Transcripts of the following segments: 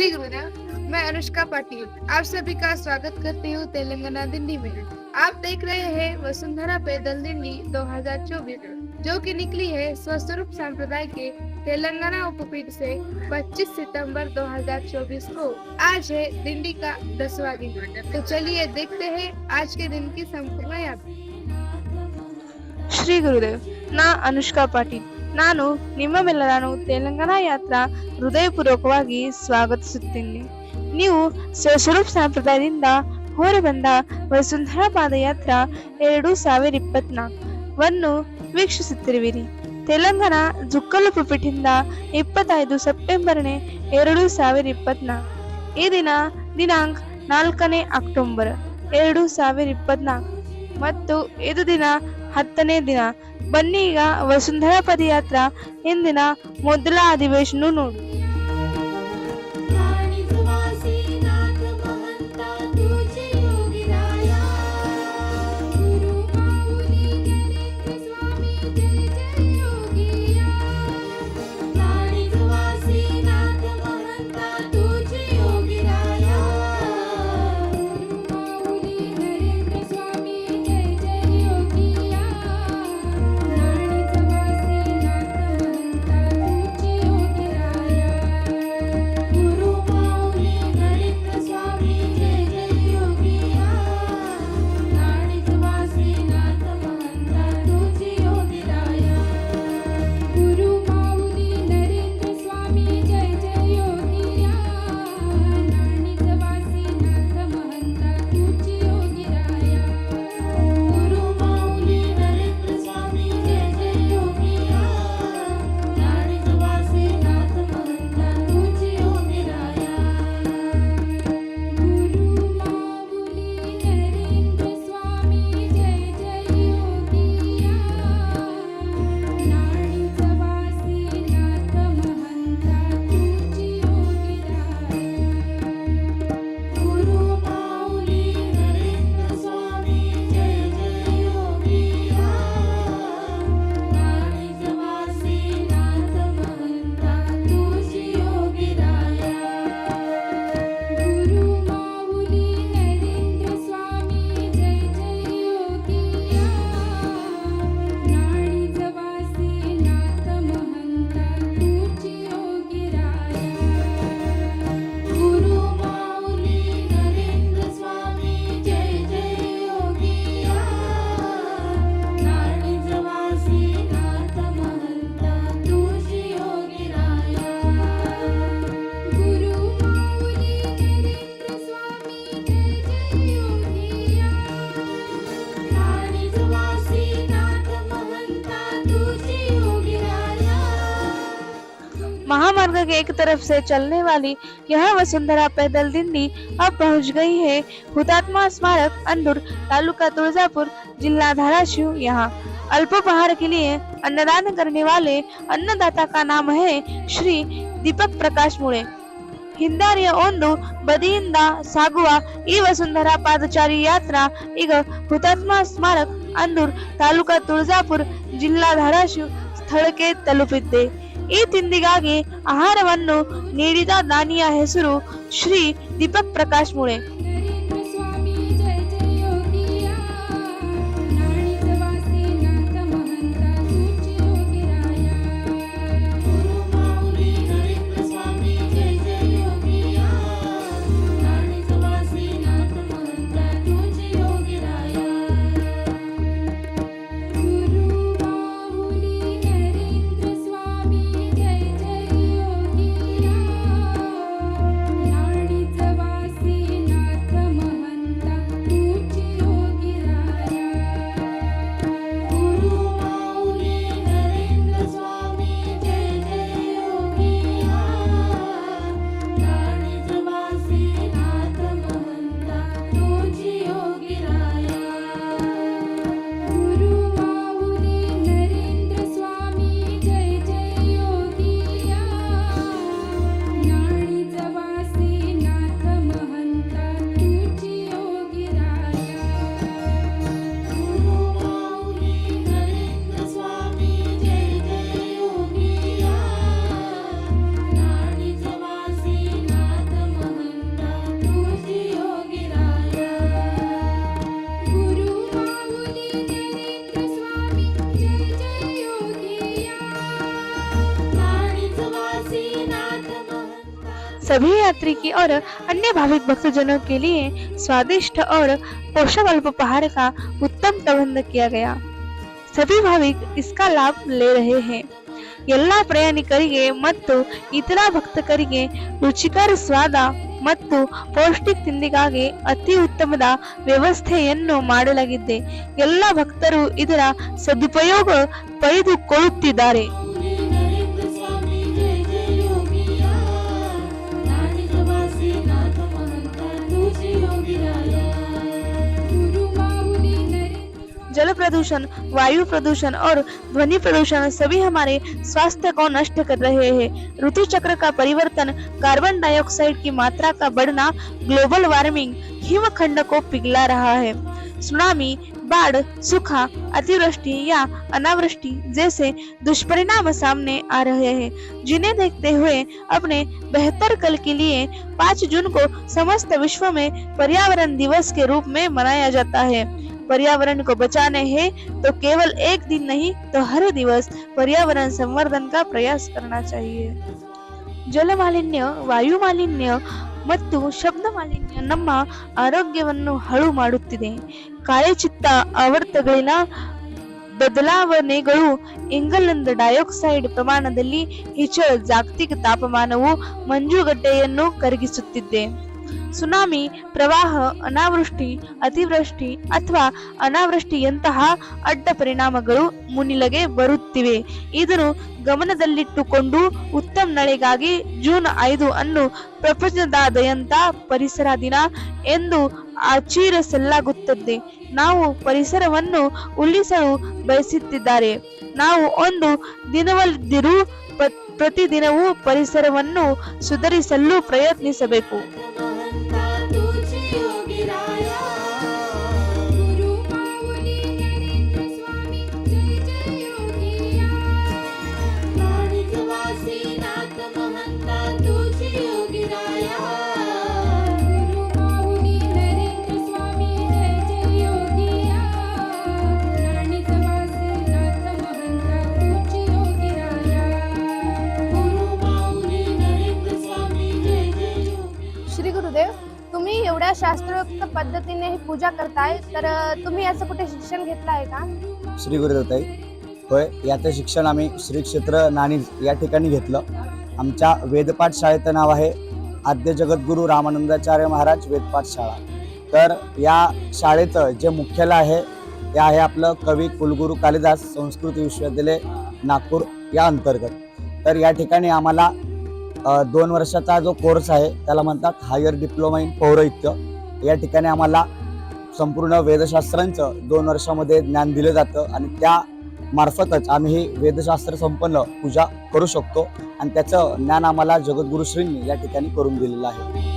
श्री गुरु मैं अनुष्का पाटिल, आप सभी का स्वागत करती हूँ तेलंगाना दिल्ली में। आप देख रहे हैं वसुंधरा पैदल दिल्ली 2024 जो कि निकली है स्वस्वरूप संप्रदाय के तेलंगाना उपपीठ से 25 सितंबर 2024 को। आज है दिल्ली का दसवा दिन। तो चलिए देखते हैं आज के दिन की संपूर्ण यात्रा श्री गुरुदेव, ना अनुष्का पाटिल। ನಾನು ನಿಮ್ಮೆಲ್ಲರನ್ನು ತೆಲಂಗಾಣ ಯಾತ್ರಾ ಹೃದಯಪೂರ್ವಕವಾಗಿ ಸ್ವಾಗತಿಸುತ್ತೇನೆ. ನೀವು ಸ್ವಸ್ವರೂಪ್ ಸಂಪ್ರದಾಯದಿಂದ ಹೊರಬಂದ ವಸುಂಧರಾ ಪಾದಯಾತ್ರಾ ಎರಡು ಸಾವಿರ ಇಪ್ಪತ್ನಾಲ್ಕವನ್ನು ವೀಕ್ಷಿಸುತ್ತಿರುವಿರಿ. ತೆಲಂಗಾಣ ಜುಕ್ಕಲು ಪುಪಿಟಿಂದ ಇಪ್ಪತ್ತೈದು ಸೆಪ್ಟೆಂಬರ್ನೇ ಎರಡು ಸಾವಿರ ಇಪ್ಪತ್ನಾಲ್ಕು. ಈ ದಿನ ದಿನಾಂಕ ನಾಲ್ಕನೇ ಅಕ್ಟೋಬರ್ ಎರಡು ಸಾವಿರ ಇಪ್ಪತ್ನಾಲ್ಕು. ಮತ್ತು ಇದು ದಿನ ಹತ್ತನೇ ದಿನ ಬನ್ನಿ ಈಗ ವಸುಂಧರಾ ಪದಯಾತ್ರಾ ಇಂದಿನ ಮೊದಲ ಅಧಿವೇಶನ ನೋಡಿ. एक तरफ से चलने वाली यह वसुंधरा पैदल दिंडी अब पहुंच गई है हुतात्मा स्मारक अंदुर तालुका तुळजापुर जिला धाराशिव यहाँ अल्पोपहार के लिए अन्नदान करने वाले अन्नदाता का नाम है श्री दीपक प्रकाश मुळे ಹಿಂದಾರಿಯ ಒಂದು ಬದಿಯಿಂದ ಸಾಗುವ ಈ ವಸುಂಧರಾ ಪಾದಚಾರಿ ಯಾತ್ರಾ ಈಗ ಹುತಾತ್ಮ ಸ್ಮಾರಕ್ ಅಂದೂರ್ ತಾಲೂಕಾ ತುಳಜಾಪುರ ಜಿಲ್ಲಾ ಧಾರಾಶಿವ್ ಸ್ಥಳಕ್ಕೆ ತಲುಪಿದ್ದೆ ಈ ತಿಂಡಿಗಾಗಿ ಆಹಾರವನ್ನು ನೀಡಿದ ದಾನಿಯ ಹೆಸರು ಶ್ರೀ ದೀಪಕ್ ಪ್ರಕಾಶ್ ಮುಳೆ. सभी यात्री की और अन्य भाविक भक्तजनों के लिए स्वादिष्ट और पोषक अल्पोपहार का उत्तम प्रबंध किया गया सभी भाविक इसका लाभ ले रहे हैं ಎಲ್ಲ ಪ್ರಯಾಣಿಕರಿಗೆ ಮತ್ತು ಇತರ ಭಕ್ತರಿಗೆ ರುಚಿಕರ ಸ್ವಾದ ಮತ್ತು ಪೌಷ್ಟಿಕ ತಿಂಡಿಗಾಗಿ ಅತಿ ಉತ್ತಮದ ವ್ಯವಸ್ಥೆಯನ್ನು ಮಾಡಲಾಗಿದೆ ಎಲ್ಲ ಭಕ್ತರು ಇದರ ಸದುಪಯೋಗ ಪಡೆದುಕೊಳ್ಳುತ್ತಿದ್ದಾರೆ जल प्रदूषण, वायु प्रदूषण और ध्वनि प्रदूषण सभी हमारे स्वास्थ्य को नष्ट कर रहे हैं। ऋतु चक्र का परिवर्तन कार्बन डाइऑक्साइड की मात्रा का बढ़ना ग्लोबल वार्मिंग हिमखंड को पिघला रहा है। सुनामी बाढ़, सूखा, अतिवृष्टि या अनावृष्टि जैसे दुष्परिणाम सामने आ रहे हैं। जिन्हें देखते हुए अपने बेहतर कल के लिए 5 जून को समस्त विश्व में पर्यावरण दिवस के रूप में मनाया जाता है। पर्यावरण को बचाने हैं तो केवल एक दिन नहीं तो हर दिवस पर्यावरण संवर्धन का प्रयास करना चाहिए ಜಲ ಮಾಲಿನ್ಯ ವಾಯು ಮಾಲಿನ್ಯ ಮತ್ತು ಶಬ್ದ ಮಾಲಿನ್ಯ ನಮ್ಮ ಆರೋಗ್ಯವನ್ನು ಹಾಳು ಮಾಡುತ್ತಿದೆ ಕಾಯಚಿತ್ತ ಆವರ್ತಗಳಿನ ಬದಲಾವಣೆಗಳು ಇಂಗಾಲದ ಡೈಆಕ್ಸೈಡ್ ಪ್ರಮಾಣದಲ್ಲಿ ಹೆಚ್ಚಳ ಜಾಗತಿಕ ತಾಪಮಾನವು ಮಂಜುಗಡ್ಡೆಯನ್ನು ಕರಗಿಸುತ್ತಿದೆ ಸುನಾಮಿ, ಪ್ರವಾಹ, ಅನಾವೃಷ್ಟಿ, ಅತಿವೃಷ್ಟಿ ಅಥವಾ ಅನಾವೃಷ್ಟಿಯಂತಹ ಅಡ್ಡ ಪರಿಣಾಮಗಳು ಮುನಿಲಗೆ ಬರುತ್ತಿವೆ. ಇದನ್ನು ಗಮನದಲ್ಲಿಟ್ಟುಕೊಂಡು ಉತ್ತಮ ನಡೆಗಾಗಿ ಜೂನ್ ಐದು ಅನ್ನು ಪ್ರಪಂಚದಾದ್ಯಂತ ಪರಿಸರ ದಿನ ಎಂದು ಆಚರಿಸಲಾಗುತ್ತದೆ. ನಾವು ಪರಿಸರವನ್ನು ಉಳಿಸಲು ಬಯಸುತ್ತಿದ್ದಾರೆ. ನಾವು ಒಂದು ದಿನವಲ್ಲದಿರೂ ಪ್ರತಿದಿನವೂ ಪರಿಸರವನ್ನು ಸುಧಾರಿಸಲು ಪ್ರಯತ್ನಿಸಬೇಕು. शास्त्रोक्त पद्धतीने ही पूजा करताय तर तुम्ही याचं कुठे शिक्षण घेतलं आहे का? श्री गुरुदत्ताई होय याचं शिक्षण आम्ही श्री क्षेत्र नाणीज या ठिकाणी घेतलं. आमच्या वेदपाठ शाळेचं नाव आहे आद्य जगद्गुरू रामानंदाचार्य महाराज वेदपाठ शाळा तर या शाळेचं जे मुख्यालय आहे ते आहे आपलं कवी कुलगुरू कालिदास संस्कृत विश्वविद्यालय नागपूर या अंतर्गत. तर या ठिकाणी आम्हाला दोन वर्षाचा जो कोर्स आहे त्याला म्हणतात हायर डिप्लोमा इन पौरोहित्य. या ठिकाणी आम्हाला संपूर्ण वेदशास्त्रांचं दोन वर्षामध्ये ज्ञान दिलं जातं आणि त्या मार्फतच आम्ही ही वेदशास्त्र संपन्न पूजा करू शकतो. आणि त्याचं ज्ञान आम्हाला जगद्गुरु श्रींनी या ठिकाणी करून दिलेलं आहे.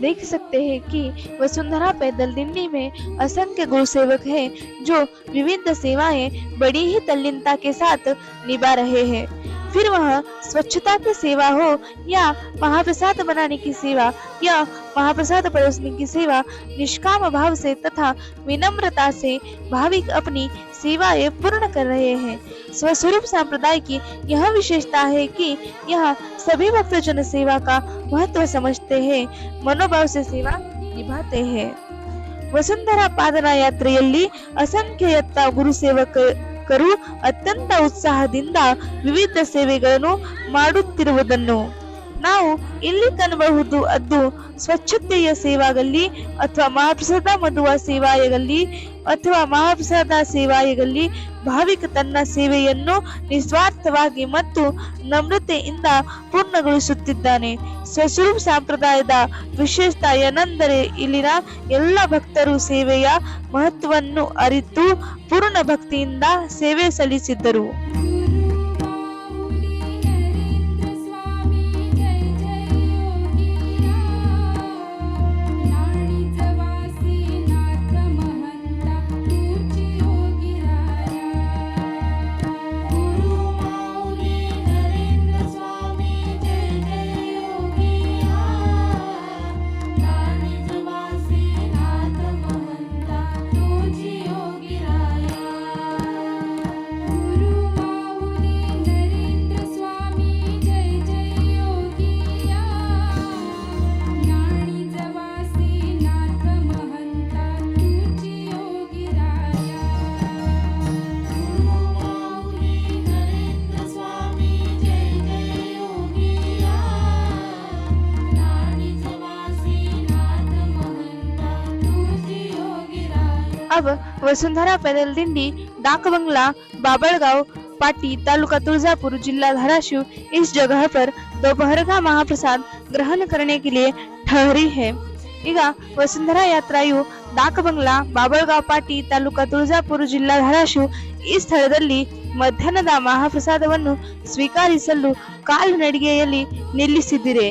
देख सकते हैं कि वसुंधरा पैदल दिल्ली में असंख्य गुरु सेवक हैं, जो विविध सेवाएँ बड़ी ही तल्लीनता के साथ निभा रहे हैं। फिर वह स्वच्छता की सेवा हो या महाप्रसाद बनाने की सेवा या महाप्रसाद परोसने की सेवा निष्काम भाव से तथा विनम्रता से भाविक अपनी सेवाएं पूर्ण कर रहे हैं स्वस्वरूप संप्रदाय की यह विशेषता है कि यह सभी भक्तजन सेवा का महत्व समझते हैं मनोभाव से सेवा निभाते हैं ವಸುಂಧರಾ ಪಾದನ ಯಾತ್ರೆಯಲ್ಲಿ ಅಸಂಖ್ಯಾತ ಗುರು ಸೇವಕರು ಅತ್ಯಂತ ಉತ್ಸಾಹದಿಂದ ವಿವಿಧ ಸೇವೆಗಳನ್ನು ಮಾಡುತ್ತಿರುವುದನ್ನು ನಾವು ಇಲ್ಲಿ ಕಾಣಬಹುದು ಅದು ಸ್ವಚ್ಛತೆಯ ಸೇವಾಗಲಿ ಅಥವಾ ಮಹಾಪ್ರಸಾದ ಮಧುವ ಸೇವಾಯಾಗಲಿ ಅಥವಾ ಮಹಾಪ್ರಸಾದ ಸೇವಾಯಗಲಿ ಭಾವಿಕ ತನ್ನ ಸೇವೆಯನ್ನು ನಿಸ್ವಾರ್ಥವಾಗಿ ಮತ್ತು ನಮ್ರತೆಯಿಂದ ಪೂರ್ಣಗೊಳಿಸುತ್ತಿದ್ದಾನೆ. ಸ್ವಸ್ವರೂಪ ಸಂಪ್ರದಾಯದ ವಿಶೇಷತ ಏನೆಂದರೆ ಇಲ್ಲಿನ ಎಲ್ಲ ಭಕ್ತರು ಸೇವೆಯ ಮಹತ್ವವನ್ನು ಅರಿತು ಪೂರ್ಣ ಭಕ್ತಿಯಿಂದ ಸೇವೆ ಸಲ್ಲಿಸಿದ್ದರು. अब वसुंधरा पैदल दिंडी डाक बंगला बाबड़गांव पाटी तालुका तुळजापुर जिला धाराशिव इस जगह पर दोपहर का महाप्रसाद ग्रहण करने के लिए ठहरी है ಈಗ ವಸುಂಧರಾ ಯಾತ್ರಾಯು ಡಾಕಬಂಗ್ಲಾ ಬಾಬಳಗಾವ್ ಪಾಟಿ ತಾಲೂಕಾ ತುಳಜಾಪುರ ಜಿಲ್ಲಾ ಧಾರಾಶಿವ್ ಈ ಸ್ಥಳದಲ್ಲಿ ಮಧ್ಯಾಹ್ನದ ಮಹಾಪ್ರಸಾದವನ್ನು ಸ್ವೀಕರಿಸಲು ಕಾಲ್ನಡಿಗೆಯಲ್ಲಿ ನಿಲ್ಲಿಸಿದಿರೆ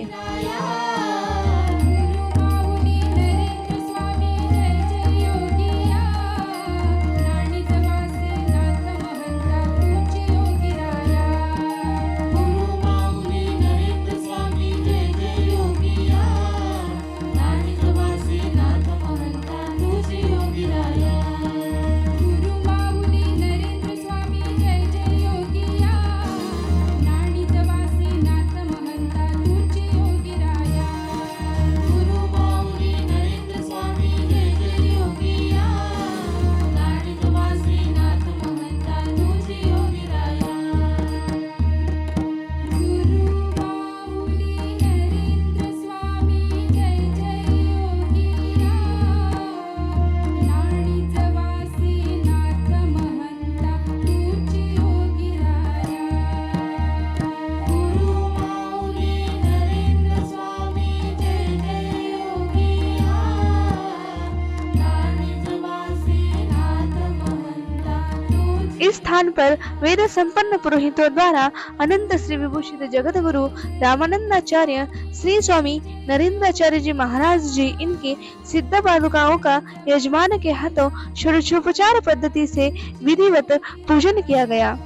स्थान पर वेद संपन्न पुरोहितों द्वारा अनंत श्री विभूषित जगत गुरु रामानंदाचार्य श्री स्वामी नरेंद्राचार्य जी महाराज जी इनकी सिद्ध पादुकाओं का यजमान के हाथों षोडशोपचार पद्धति से विधिवत पूजन किया गया।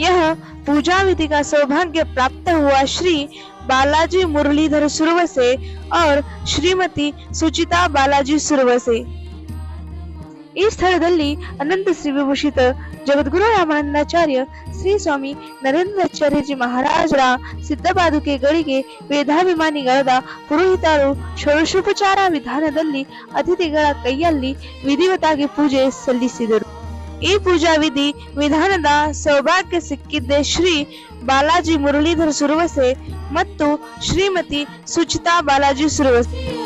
यह पूजा विधि का सौभाग्य प्राप्त हुआ श्री बालाजी मुरलीधर सुरव से और श्रीमती सुचिता बालाजी सुरवसे। ಈ ಸ್ಥಳದಲ್ಲಿ ಅನಂತ ಶ್ರೀ ವಿಭೂಷಿತ ಜಗದ್ಗುರು ರಾಮಾನಂದಾಚಾರ್ಯ ಶ್ರೀ ಸ್ವಾಮಿ ನರೇಂದ್ರಾಚಾರ್ಯಜಿ ಮಹಾರಾಜರ ಸಿದ್ಧಪಾದುಕೆಗಳಿಗೆ ವೇದಾಭಿಮಾನಿಗಳಾದ ಪುರೋಹಿತರು ಷೋಡಶೋಪಚಾರ ವಿಧಾನದಲ್ಲಿ ಅತಿಥಿಗಳ ಕೈಯಲ್ಲಿ ವಿಧಿವತಾಗಿ ಪೂಜೆ ಸಲ್ಲಿಸಿದರು. ಈ ಪೂಜಾ ವಿಧಿ ವಿಧಾನದ ಸೌಭಾಗ್ಯ ಸಿಕ್ಕಿದ್ದೆ ಶ್ರೀ ಬಾಲಾಜಿ ಮುರಳೀಧರ ಸುರವಸೆ ಮತ್ತು ಶ್ರೀಮತಿ ಸುಚಿತಾ ಬಾಲಾಜಿ ಸುರವಸೆ.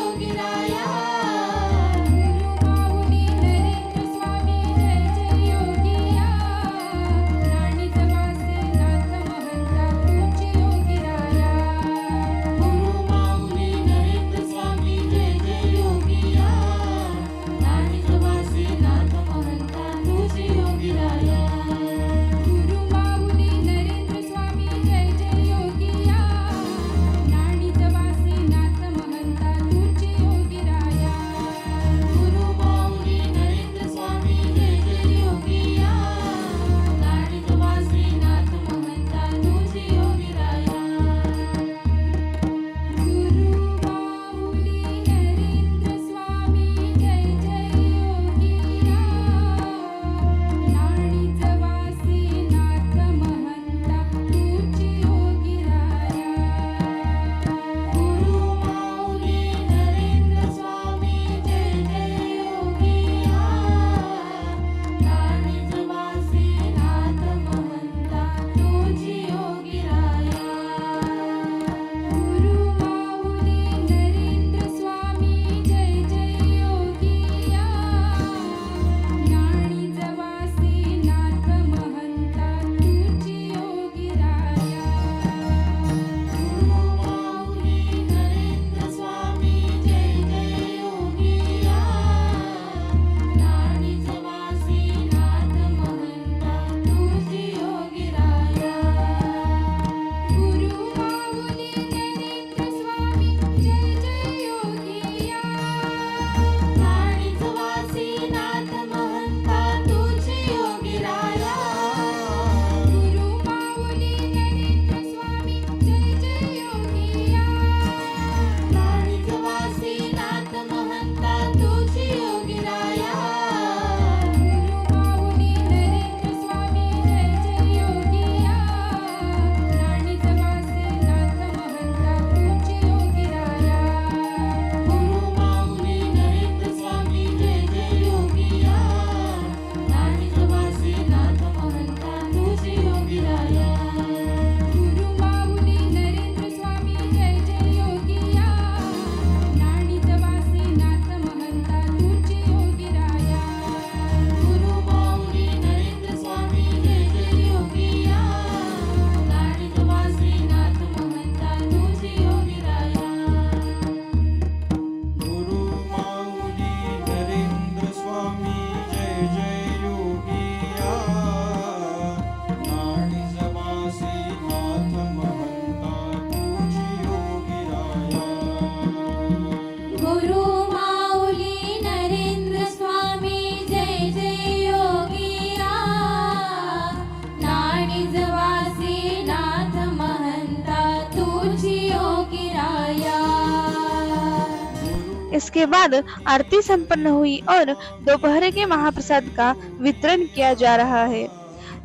इसके बाद आरती संपन्न हुई और दोपहर के महाप्रसाद का वितरण किया जा रहा है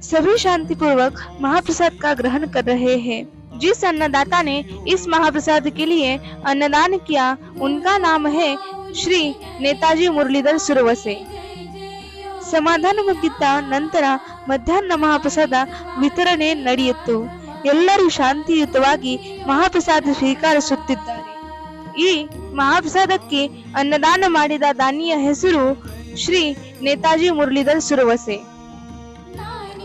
सभी शांति पूर्वक महाप्रसाद का ग्रहण कर रहे हैं जिस अन्नदाता ने इस महाप्रसाद के लिए अन्नदान किया उनका नाम है श्री नेताजी मुरलीधर सुरवसे ಸಮಾಧಾನ ಮುಗಿದ ನಂತರ ಮಧ್ಯಾಹ್ನ ಮಹಾಪ್ರಸಾದ ವಿತರಣೆ ನಡೆಯಿತು ಎಲ್ಲರೂ ಶಾಂತಿಯುತವಾಗಿ ಮಹಾಪ್ರಸಾದ ಸ್ವೀಕರಿಸುತ್ತಿದ್ದಾರೆ ಈ ಮಹಾಪ್ರಸಾದಕ್ಕೆ ಅನ್ನದಾನ ಮಾಡಿದ ದಾನಿಯ ಹೆಸರು ಶ್ರೀ नेताजी मुरलीधर सुरवसे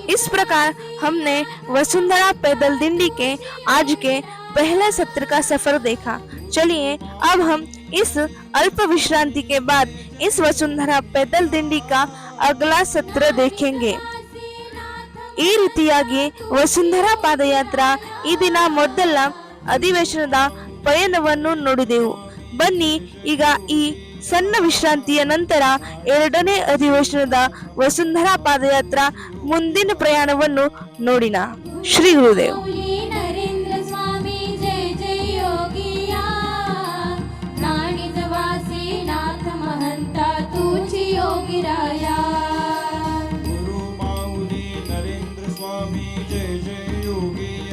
इस प्रकार हमने वसुंधरा पैदल दिंडी के आज के पहले सत्र का सफर देखा चलिए अब हम इस अल्प विश्रांति के बाद इस वसुंधरा पैदल दिंडी का अगला सत्र देखेंगे ಈ ರೀತಿಯಾಗಿ ವಸುಂಧರಾ ಪಾದಯಾತ್ರಾ ಈ ದಿನ ಮೊದಲ ಅಧಿವೇಶನದ ಪಯಣವನ್ನು ನೋಡಿದೆವು ಬನ್ನಿ ಈಗ ಈ ಸಣ್ಣ ವಿಶ್ರಾಂತಿಯ ನಂತರ ಎರಡನೇ ಅಧಿವೇಶನದ ವಸುಂಧರಾ ಪಾದಯಾತ್ರಾ ಮುಂದಿನ ಪ್ರಯಾಣವನ್ನು ನೋಡಿನ ಶ್ರೀ ಗುರುದೇವ್ माऊली नरेंद्र स्वामी जय जय योगिया नाणिजवासी नाथ महंता तुझी योगी राया गुरु माऊली नरेंद्र स्वामी जय जय योगिया